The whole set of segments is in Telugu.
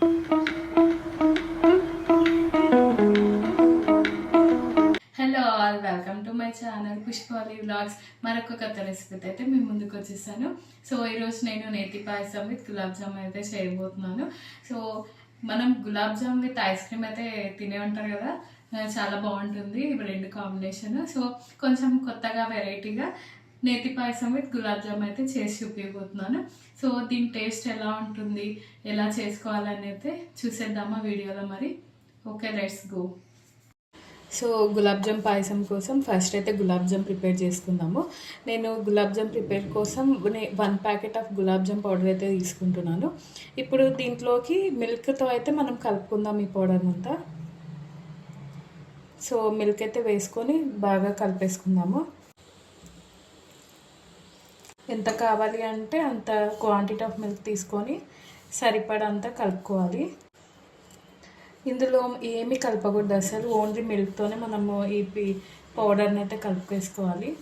Hello all welcome to my channel Pushpali vlogs మరొక కొత్త రెసిపీతో అయితే మేము ముందుకు వచ్చేసాను. సో ఈరోజు నేను నేతి పాయసం విత్ గులాబ్ జామ్ అయితే చేయబోతున్నాను. సో మనం gulab jam with ice cream అయితే తినే ఉంటారు కదా చాలా బాగుంటుంది. ఇవి రెండు కాంబినేషన్ సో కొంచెం కొత్తగా వెరైటీగా నేతి పాయసం విత్ గులాబ్ జామ్ అయితే చేసి చూపించబోతున్నాను సో దీని టేస్ట్ ఎలా ఉంటుంది ఎలా చేసుకోవాలని అయితే చూసేద్దామా వీడియోలో మరి? Okay let's go. So gulab jam payasam కోసం ఫస్ట్ అయితే గులాబ్ జామ్ ప్రిపేర్ చేసుకుందాము. నేను గులాబ్ జామ్ ప్రిపేర్ కోసం నే- one packet of gulab jam powder అయితే తీసుకుంటున్నాను. ఇప్పుడు దీంట్లోకి మిల్క్తో అయితే మనం కలుపుకుందాం ఈ పౌడర్ అంతా. సో మిల్క్ అయితే వేసుకొని బాగా కలిపేసుకుందాము. ఎంత కావాలి అంటే అంత క్వాంటిటీ ఆఫ్ మిల్క్ తీసుకొని సరిపడంత కలుపుకోవాలి. ఇందులో ఏమి కలపకూడదు. అసలు ఓన్లీ మిల్క్తోనే మనము ఈ పి- పౌడర్ని అయితే కలుపుకేసుకోవాలి.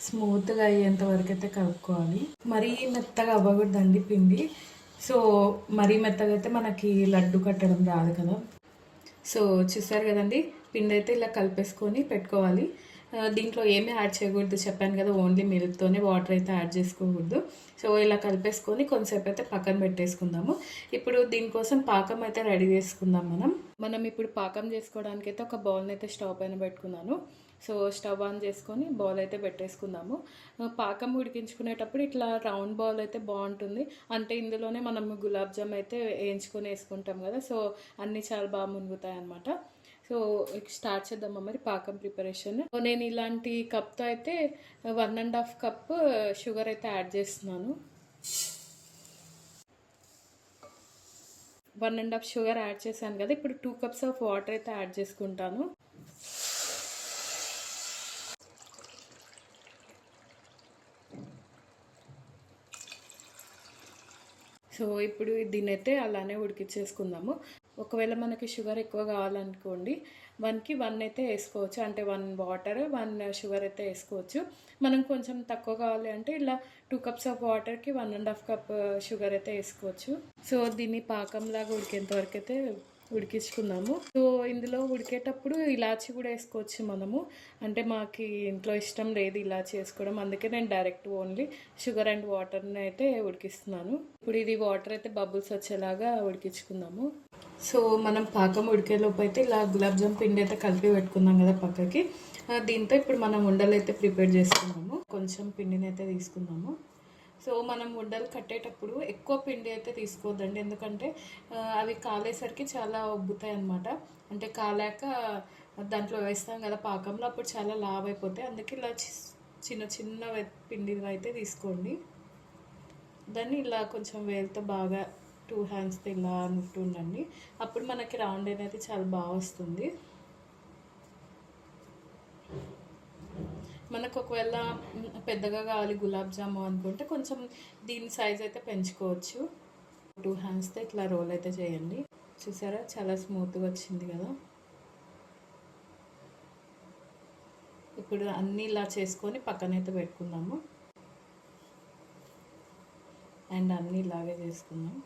స్మూత్గా అయ్యేంత వరకు అయితే కలుపుకోవాలి. మరీ మెత్తగా అవ్వకూడదండి పిండి. సో మరీ మెత్తగా అయితే మనకి లడ్డు కట్టడం రాదు కదా. సో చూసారు కదండి? పిండి అయితే ఇలా కలిపేసుకొని పెట్టుకోవాలి. దీంట్లో ఏమీ యాడ్ చేయకూడదు. చెప్పాను కదా ఓన్లీ మిల్క్తోనే వాటర్ అయితే యాడ్ చేసుకోకూడదు. సో ఇలా కలిపేసుకొని కొంతసేపు అయితే పక్కన పెట్టేసుకుందాము. ఇప్పుడు దీనికోసం పాకం అయితే రెడీ చేసుకుందాం మనం. మనం ఇప్పుడు పాకం చేసుకోవడానికి అయితే ఒక బౌల్ని అయితే స్టవ్ పైన పెట్టుకున్నాను. సో స్టవ్ ఆన్ చేసుకొని బౌల్ అయితే పెట్టేసుకుందాము. పాకం ఉడికించుకునేటప్పుడు ఇట్లా రౌండ్ బౌల్ అయితే బాగుంటుంది. అంటే ఇందులోనే మనం గులాబ్ జామ్ అయితే వేయించుకొని వేసుకుంటాం కదా. సో అన్నీ చాలా బాగా మునుగుతాయి అన్నమాట సో స్టార్ట్ చేద్దామా మరి పాకం ప్రిపరేషన్? నేను ఇలాంటి కప్తో అయితే one and half cup sugar అయితే యాడ్ చేస్తున్నాను. One and half sugar add చేశాను కదా ఇప్పుడు టూ కప్స్ ఆఫ్ వాటర్ అయితే యాడ్ చేసుకుంటాను. సో ఇప్పుడు దీన్ని అయితే అలానే ఉడికిచ్చేసుకుందాము. ఒకవేళ మనకి షుగర్ ఎక్కువ కావాలనుకోండి వన్కి వన్ అయితే వేసుకోవచ్చు. అంటే వన్ వాటర్ వన్ షుగర్ అయితే వేసుకోవచ్చు. మనం కొంచెం తక్కువ కావాలి అంటే ఇలా టూ కప్స్ ఆఫ్ వాటర్కి one and half cup sugar అయితే వేసుకోవచ్చు. సో దీన్ని పాకంలాగా ఉడికేంత వరకు అయితే ఉడికించుకుందాము. సో ఇందులో ఉడికేటప్పుడు ఇలాచి కూడా వేసుకోవచ్చు మనము. అంటే మాకు ఇంట్లో ఇష్టం లేదు ఇలాచి వేసుకోవడం. అందుకే నేను డైరెక్ట్ ఓన్లీ షుగర్ అండ్ వాటర్ని అయితే ఉడికిస్తున్నాను. ఇప్పుడు ఇది వాటర్ అయితే బబుల్స్ వచ్చేలాగా ఉడికించుకుందాము. సో మనం పాకం ఉడికేలోపు అయితే ఇలా గులాబ్ జామ్ పిండి అయితే కలిపి పెట్టుకుందాం కదా పక్కకి. దీంతో ఇప్పుడు మనం ఉండలు అయితే ప్రిపేర్ చేసుకున్నాము. కొంచెం పిండిని అయితే తీసుకుందాము. సో మనం ఉండలు కట్టేటప్పుడు ఎక్కువ పిండి అయితే తీసుకోవద్దండి. ఎందుకంటే అవి కాలేసరికి చాలా ఉబ్బుతాయి అన్నమాట అంటే కాలాక దాంట్లో వేస్తాం కదా పాకంలో అప్పుడు చాలా లావ్ అయిపోతాయి అందుకే ఇలా చి- చిన్న చిన్న పిండి అయితే తీసుకోండి. దాన్ని ఇలా కొంచెం వేలతో బాగా టూ హ్యాండ్స్తో ఇలా అనుకుంటూ ఉండండి అప్పుడు మనకి రౌండ్ అనేది చాలా బాగా వస్తుంది. మనకు ఒకవేళ పెద్దగా కావాలి గులాబ్ జాము అనుకుంటే కొంచెం దీని సైజ్ అయితే పెంచుకోవచ్చు. టూ హ్యాండ్స్తో ఇట్లా రోల్ అయితే చేయండి. చూసారా? చాలా స్మూత్గా వచ్చింది కదా? ఇప్పుడు అన్నీ ఇలా చేసుకొని పక్కనైతే పెట్టుకున్నాము అండ్ అన్నీ ఇలాగే చేసుకున్నాం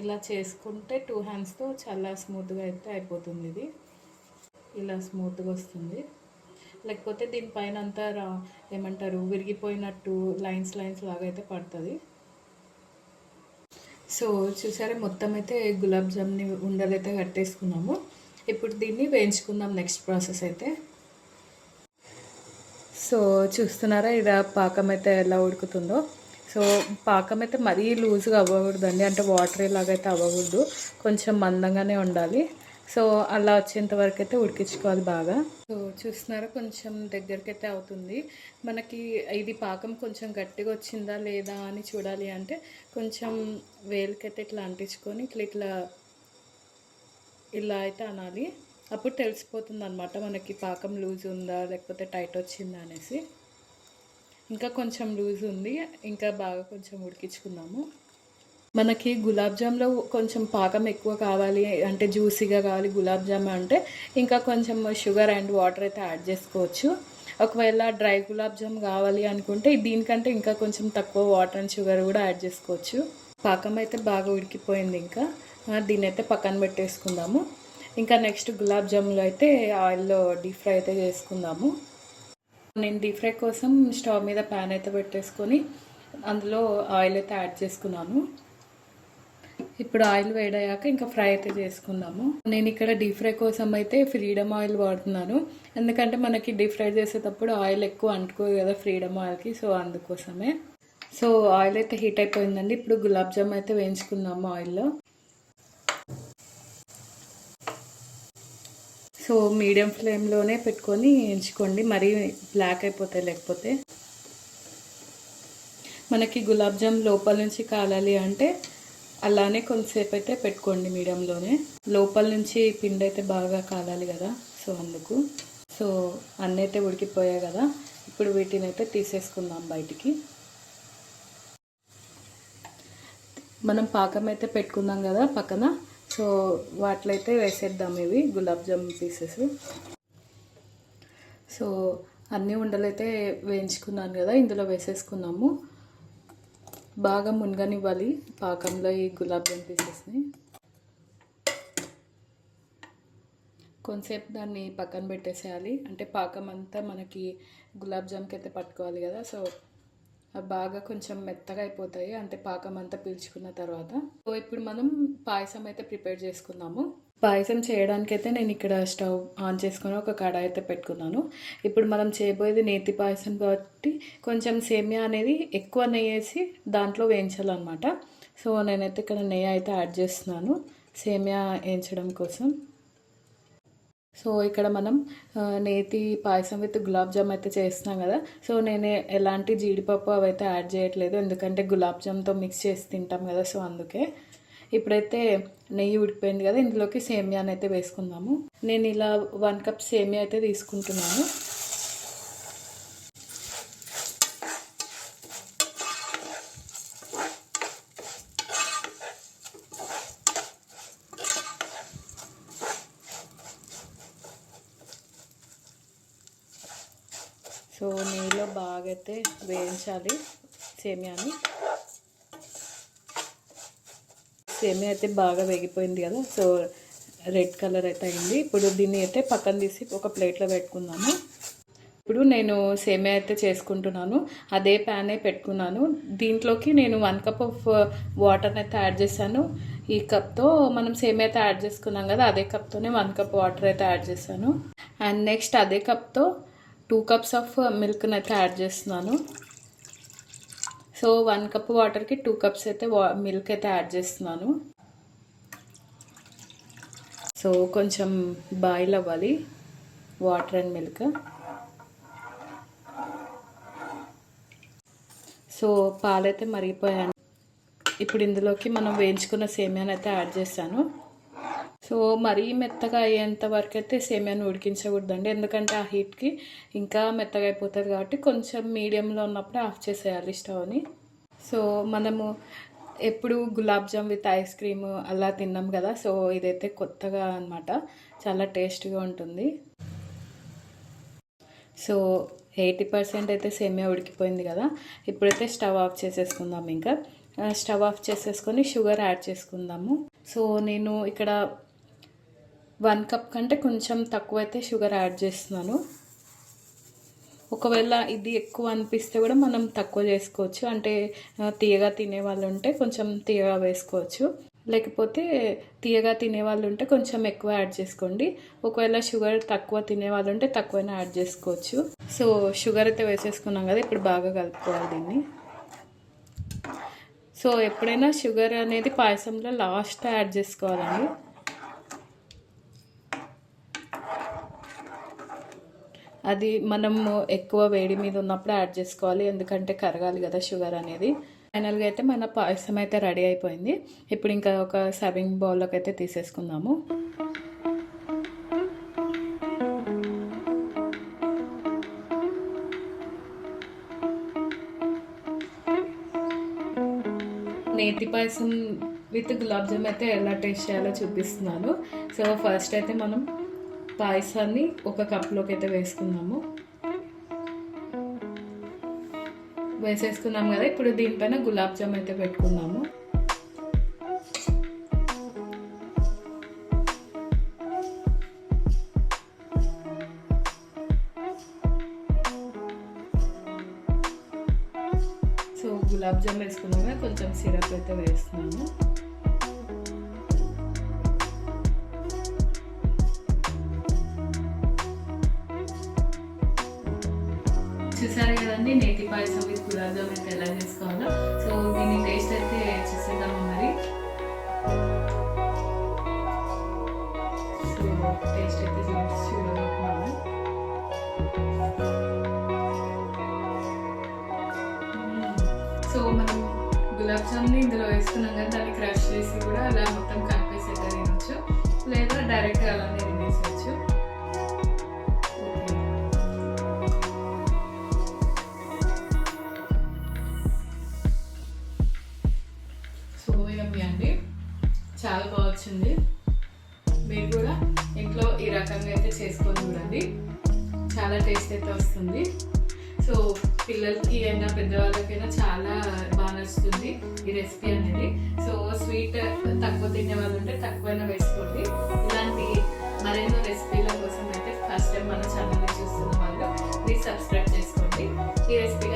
ఇలా చేసుకుంటే టూ హ్యాండ్స్తో చాలా స్మూత్గా అయితే అయిపోతుంది ఇది. ఇలా స్మూత్గా వస్తుంది. లేకపోతే దీనిపైన అంతా రా ఏమంటారు విరిగిపోయినట్టు లైన్స్ లైన్స్ లాగా అయితే పడుతుంది. సో చూసారా మొత్తం అయితే గులాబ్ జామ్ని ఉండలైతే కట్టేసుకున్నాము. ఇప్పుడు దీన్ని వేయించుకుందాం నెక్స్ట్ ప్రాసెస్ అయితే. సో చూస్తున్నారా ఇలా పాకం అయితే ఎలా ఉడుకుతుందో. సో పాకం అయితే మరీ లూజ్గా అవ్వకూడదండి. అంటే వాటర్ ఇలాగైతే అవ్వకూడదు. కొంచెం మందంగానే ఉండాలి. సో అలా వచ్చేంత వరకు అయితే ఉడికించుకోవాలి బాగా. సో చూస్తున్నారా కొంచెం దగ్గరకైతే అవుతుంది. మనకి ఇది పాకం కొంచెం గట్టిగా వచ్చిందా లేదా అని చూడాలి అంటే కొంచెం వేలికైతే ఇట్లా అంటించుకొని ఇట్లా ఇట్లా ఇలా అయితే అనాలి. అప్పుడు తెలిసిపోతుంది అనమాట మనకి పాకం లూజ్ ఉందా లేకపోతే టైట్ వచ్చిందా అనేసి. ఇంకా కొంచెం లూజ్ ఉంది ఇంకా బాగా కొంచెం ఉడికించుకుందాము. మనకి గులాబ్ జామ్లో కొంచెం పాకం ఎక్కువ కావాలి అంటే జ్యూసీగా కావాలి గులాబ్ జామ్ అంటే ఇంకా కొంచెం షుగర్ అండ్ వాటర్ అయితే యాడ్ చేసుకోవచ్చు. ఒకవేళ డ్రై గులాబ్ జామ్ కావాలి అనుకుంటే దీనికంటే ఇంకా కొంచెం తక్కువ వాటర్ అండ్ షుగర్ కూడా యాడ్ చేసుకోవచ్చు. పాకం అయితే బాగా ఉడికిపోయింది ఇంకా. ఆ, దీన్ని అయితే పక్కన పెట్టేసుకుందాము. ఇంకా నెక్స్ట్ గులాబ్ జాములు అయితే ఆయిల్లో డీప్ ఫ్రై అయితే చేసుకుందాము. నేను డీప్ ఫ్రై కోసం స్టవ్ మీద ప్యాన్ అయితే పెట్టేసుకొని అందులో ఆయిల్ అయితే యాడ్ చేసుకున్నాను. ఇప్పుడు ఆయిల్ వేడయ్యాక ఇంకా ఫ్రై అయితే చేసుకుందాము. నేను ఇక్కడ డీప్ ఫ్రై కోసం అయితే ఫ్రీడమ్ ఆయిల్ వాడుతున్నాను. ఎందుకంటే మనకి డీప్ ఫ్రై చేసేటప్పుడు ఆయిల్ ఎక్కువ అంటుకోదు కదా ఫ్రీడమ్ ఆయిల్కి సో అందుకోసమే. సో ఆయిల్ అయితే హీట్ అయిపోయిందండి. ఇప్పుడు గులాబ్ జామ్ అయితే వేయించుకుందాము ఆయిల్లో. సో మీడియం ఫ్లేమ్లోనే పెట్టుకొని ఎంచుకోండి మరీ బ్లాక్ అయిపోతాయి లేకపోతే. మనకి గులాబ్ జామ్ లోపల నుంచి కాలాలి అంటే అలానే కొంతసేపు అయితే పెట్టుకోండి మీడియంలోనే. లోపల నుంచి పిండి అయితే బాగా కాలాలి కదా సో అందుకు. సో అన్నీ అయితే ఉడికిపోయాయి కదా ఇప్పుడు వీటిని అయితే తీసేసుకుందాం బయటికి. మనం పాకం అయితే పెట్టుకుందాం కదా పక్కన సో వాటిలో అయితే వేసేద్దాం ఇవి గులాబ్ జామ్ పీసెస్. సో అన్ని ఉండలు అయితే వేయించుకున్నాను కదా ఇందులో వేసేసుకున్నాము. బాగా మునగనివ్వాలి. పాకంలో ఈ గులాబ్ జామ్ పీసెస్ని కొంతసేపు దాన్ని పక్కన పెట్టేసేయాలి. అంటే పాకం అంతా మనకి గులాబ్ జామ్కి అయితే పట్టుకోవాలి కదా. సో అవి బాగా కొంచెం మెత్తగా అయిపోతాయి. అంటే పాకం అంతా పీల్చుకున్న తర్వాత. సో ఇప్పుడు మనం పాయసం అయితే ప్రిపేర్ చేసుకుందాము. పాయసం చేయడానికి అయితే నేను ఇక్కడ స్టవ్ ఆన్ చేసుకొని ఒక కడాయి అయితే పెట్టుకున్నాను. ఇప్పుడు మనం చేయబోయేది నేతి పాయసం కాబట్టి కొంచెం సేమియా అనేది ఎక్కువ నెయ్యి వేసి దాంట్లో వేయించాలన్నమాట. సో నేనైతే ఇక్కడ నెయ్యి అయితే యాడ్ చేస్తున్నాను. సేమియా వేయించడం కోసం. సో ఇక్కడ మనం నేతి పాయసం విత్ గులాబ్ జామ్ అయితే చేస్తున్నాం కదా. సో నేను ఎలాంటి జీడిపప్పు అవి అయితే యాడ్ చేయట్లేదు. ఎందుకంటే గులాబ్ జామ్తో మిక్స్ చేసి తింటాం కదా సో అందుకే. ఇప్పుడైతే నెయ్యి ఉడికిపోయింది కదా ఇందులోకి సేమియాని అయితే వేసుకుందాము. నేను ఇలా వన్ కప్ సేమియా అయితే తీసుకుంటున్నాను. సో నెయ్యిలో బాగా అయితే వేయించాలి సేమియాని. సేమియా అయితే బాగా వేగిపోయింది కదా సో రెడ్ కలర్ అయితే అయింది. ఇప్పుడు దీన్ని అయితే పక్కన తీసి ఒక ప్లేట్లో పెట్టుకుందాము. ఇప్పుడు నేను సేమియా అయితే చేసుకుంటున్నాను. అదే ప్యానే పెట్టుకున్నాను. దీంట్లోకి నేను వన్ కప్ ఆఫ్ వాటర్ని అయితే యాడ్ చేశాను. ఈ కప్తో మనం సేమియా అయితే యాడ్ చేసుకున్నాం కదా అదే కప్తోనే వన్ కప్ వాటర్ అయితే యాడ్ చేశాను. అండ్ నెక్స్ట్ అదే కప్తో టూ కప్స్ ఆఫ్ మిల్క్ని అయితే యాడ్ చేస్తున్నాను. సో వన్ కప్ వాటర్కి టూ కప్స్ అయితే వా మిల్క్ అయితే యాడ్ చేస్తున్నాను. సో కొంచెం బాయిల్ అవ్వాలి వాటర్ అండ్ మిల్క్. సో పాలైతే మరిగిపోయాను. ఇప్పుడు ఇందులోకి మనం వేయించుకున్న సేమియాని అయితే యాడ్ చేస్తాను సో మరీ మెత్తగా అయ్యేంత వరకు అయితే సేమియాని ఉడికించకూడదండి. ఎందుకంటే ఆ హీట్కి ఇంకా మెత్తగా అయిపోతుంది కాబట్టి కొంచెం మీడియంలో ఉన్నప్పుడే ఆఫ్ చేసేయాలి స్టవ్ని. సో మనము ఎప్పుడు gulab jam with ice cream అలా తిన్నాం కదా సో ఇదైతే కొత్తగా అనమాట చాలా టేస్ట్గా ఉంటుంది. సో ఎయిటీ పర్సెంట్ అయితే సేమియా ఉడికిపోయింది కదా ఇప్పుడైతే స్టవ్ ఆఫ్ చేసేసుకుందాం ఇంకా. స్టవ్ ఆఫ్ చేసేసుకొని షుగర్ యాడ్ చేసుకుందాము. సో నేను ఇక్కడ వన్ కప్ కంటే కొంచెం తక్కువ అయితే షుగర్ యాడ్ చేస్తున్నాను. ఒకవేళ ఇది ఎక్కువ అనిపిస్తే కూడా మనం తక్కువ చేసుకోవచ్చు. అంటే తీయగా తినే వాళ్ళు ఉంటే కొంచెం తీయగా వేసుకోవచ్చు. లేకపోతే తీయగా తినే వాళ్ళు ఉంటే కొంచెం ఎక్కువ యాడ్ చేసుకోండి. ఒకవేళ షుగర్ తక్కువ తినే వాళ్ళు ఉంటే తక్కువైనా యాడ్ చేసుకోవచ్చు. సో షుగర్ అయితే వేసేసుకున్నాం కదా ఇప్పుడు బాగా కలుపుకోవాలి దీన్ని. సో ఎప్పుడైనా షుగర్ అనేది పాయసంలో లాస్ట్ యాడ్ చేసుకోవాలండి. అది మనము ఎక్కువ వేడి మీద ఉన్నప్పుడు యాడ్ చేసుకోవాలి ఎందుకంటే కరగాలి కదా షుగర్ అనేది. ఫైనల్గా అయితే మన పాయసం అయితే రెడీ అయిపోయింది. ఇప్పుడు ఇంకా ఒక సర్వింగ్ బౌల్లోకి అయితే తీసేసుకుందాము. నేతి పాయసం విత్ గులాబ్ జామ్ అయితే ఎలా టేస్ట్ చేయాలో చూపిస్తున్నాను. సో ఫస్ట్ అయితే మనం పాయసాన్ని ఒక కప్లోకి అయితే వేసుకుందాము వేసేసుకున్నాం కదా ఇప్పుడు దీనిపైన గులాబ్ జామ్ అయితే పెట్టుకుందాము సో గులాబ్ జామ్ వేసుకున్నాక కొంచెం సిరప్ అయితే వేస్తున్నాము. కదండి నేతి పాయసం విత్ గులాబ్ జామ్ అయితే ఎలా చేసుకోవాలో అయితే వస్తుంది. సో పిల్లలకి అయినా పెద్దవాళ్ళకైనా చాలా బాగా నచ్చుతుంది ఈ రెసిపీ అనేది. సో స్వీట్ తక్కువ తినే వాళ్ళు ఉంటే తక్కువైనా వేసుకోండి. ఇలాంటి మరెన్నో రెసిపీల కోసం అయితే ఫస్ట్ టైం మన ఛానల్ని చూస్తున్న వాళ్ళు ప్లీజ్ సబ్స్క్రైబ్ చేసుకోండి. ఈ రెసిపీ